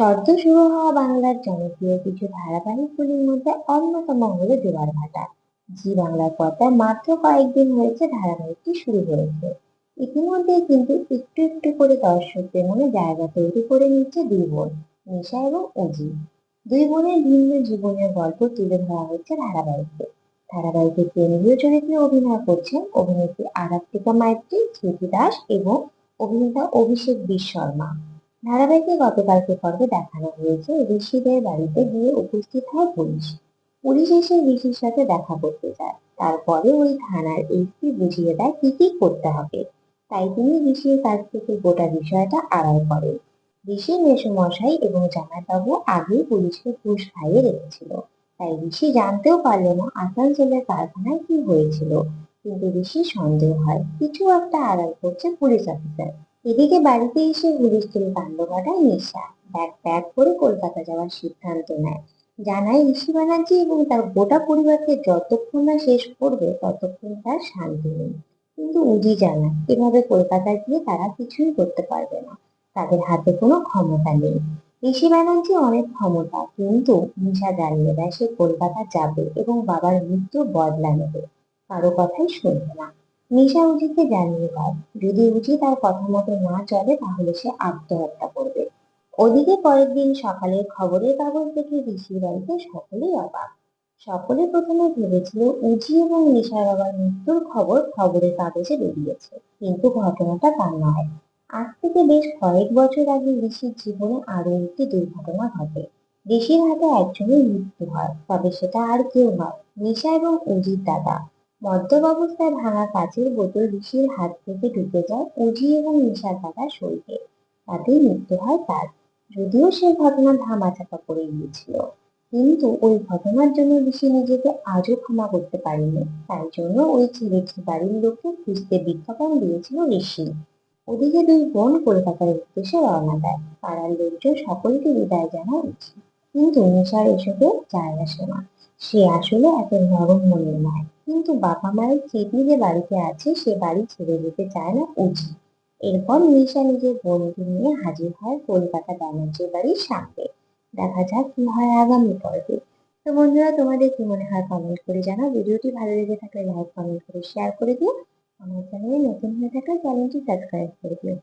সদ্য শুরু হওয়া বাংলার জনপ্রিয় কিছু ধারাবাহিকগুলির মধ্যে অন্যতম হলো জোয়ার ভাটা। জি বাংলার পর্দায় মাত্র কয়েকদিন হয়েছে ধারাবাহিকটি শুরু হয়েছে। ইতিমধ্যেই কিন্তু একটু একটু করে দর্শকদের মনে জায়গা তৈরি করে নিচ্ছে দুই বোন, নিশা এবং অজি। দুই বোনের ভিন্ন জীবনের গল্প তুলে ধরা হচ্ছে ধারাবাহিকে। ধারাবাহিকের কেন্দ্রীয় চরিত্রে অভিনয় করছেন অভিনেত্রী আরাত্রিকা মাইত্রী স্মৃতি দাস এবং অভিনেতা অভিষেক বিশ শর্মা ধারাবাহিকে গতকালকে পর্বে দেখানো হয়েছে, ঋষিদের বাড়িতে গিয়ে উপস্থিত হয় পুলিশ। পুলিশ এসে ঋষির সাথে দেখা করতে যায়। তারপরে ওই থানার এসপি বুঝিয়ে দেয় কি কি করতে হবে। তাই তিনি ঋষির কাছ থেকে গোটা বিষয়টা আড়াল করেন। ঋষি মেসমশাই এবং জামাইবাবু আগেই পুলিশকে ঘুষ খাইয়ে রেখেছিল। তাই ঋষি জানতেও পারল না আসানসোলের কারখানায় কি হয়েছিল। কিন্তু ঋষি সন্দেহ হয়, কিছু একটা আড়াল করছে পুলিশ অফিসার। এদিকে বাড়িতে এসে হুলস্থুল কাণ্ড ঘটায় নিশা। ব্যাগ প্যাক করে কলকাতা যাওয়ার সিদ্ধান্ত নেয়। জানায় ঋষি ব্যানার্জি এবং তার গোটা পরিবারকে যতক্ষণ না শেষ করবে, ততক্ষণ তার শান্তি নেই। কিন্তু উজি জানায় এভাবে কলকাতায় গিয়ে তারা কিছুই করতে পারবে না। তাদের হাতে কোনো ক্ষমতা নেই। ঋষি ব্যানার্জি অনেক ক্ষমতা, কিন্তু নিশা জানিয়ে দেয় সে কলকাতা যাবে এবং বাবার মৃত্যু বদলা নেবে। কারও কথাই শুনবে না। নিশা উজিকে জানিয়ে দেয়, যদি উজি তার কথা মতো না চলে, তাহলে সে আত্মহত্যা করবে। ওদিকে পরের দিন সকালের খবরের কাগজ দেখে ঋষির বাড়িতে সকলেই অবাক। সকলে প্রথমে ভেবেছিল উজি এবং নিশার বাবার মৃত্যুর খবর খবরের কাগজে বেরিয়েছে। কিন্তু ঘটনাটা তা নয়। আজ থেকে বেশ কয়েক বছর আগে ঋষির জীবনে আরও একটি দুর্ঘটনা ঘটে। ঋষির হাতে একজনের মৃত্যু হয়, তবে সেটা আর কেউ নয়, নিশা এবং উজির দাদা। মদ্যপ অবস্থায় ভাঙা কাচের বোতল ঋষির হাত থেকে ঢুকে যায় উজি এবং নিশার দাদা শরীরে তাতেই মৃত্যু হয় তার। যদিও সে ঘটনা ধামাচাপা পড়ে গিয়েছিল। কিন্তু ওই ঘটনার জন্য ঋষি নিজেকে আজও ক্ষমা করতে পারেনি তাই জন্য ওই ছেলেটি বাড়ির লোককে খুঁজতে বিজ্ঞাপন দিয়েছিল ঋষি। ওদিকে দুই বোন কলকাতার উদ্দেশ্যে রওনা দেয়। পাড়ার লোকজন সকলকে বিদায় জানা উচিত কিন্তু নিশার এসবে যায় আসে না। সে আসলে এত নরম মনের নয় কিন্তু বাবা মায়ের স্মৃতি যে বাড়িতে আছে, সে বাড়ি ছেড়ে যেতে চায় না উচিত এরপর নিশা নিজের বোনকে নিয়ে হাজির হয় কলকাতা ব্যানার্জির বাড়ির সামনে। দেখা যাক কি হয় আগামী পর্বে। তো বন্ধুরা, তোমাদের কি মনে হয় কমেন্ট করে জানাও। ভিডিওটি ভালো লেগে থাকলে লাইক কমেন্ট করে শেয়ার করে দিও। আমার চ্যানেলে নতুন হয়ে থাকলে চ্যানেলটি সাবস্ক্রাইব করে দিও।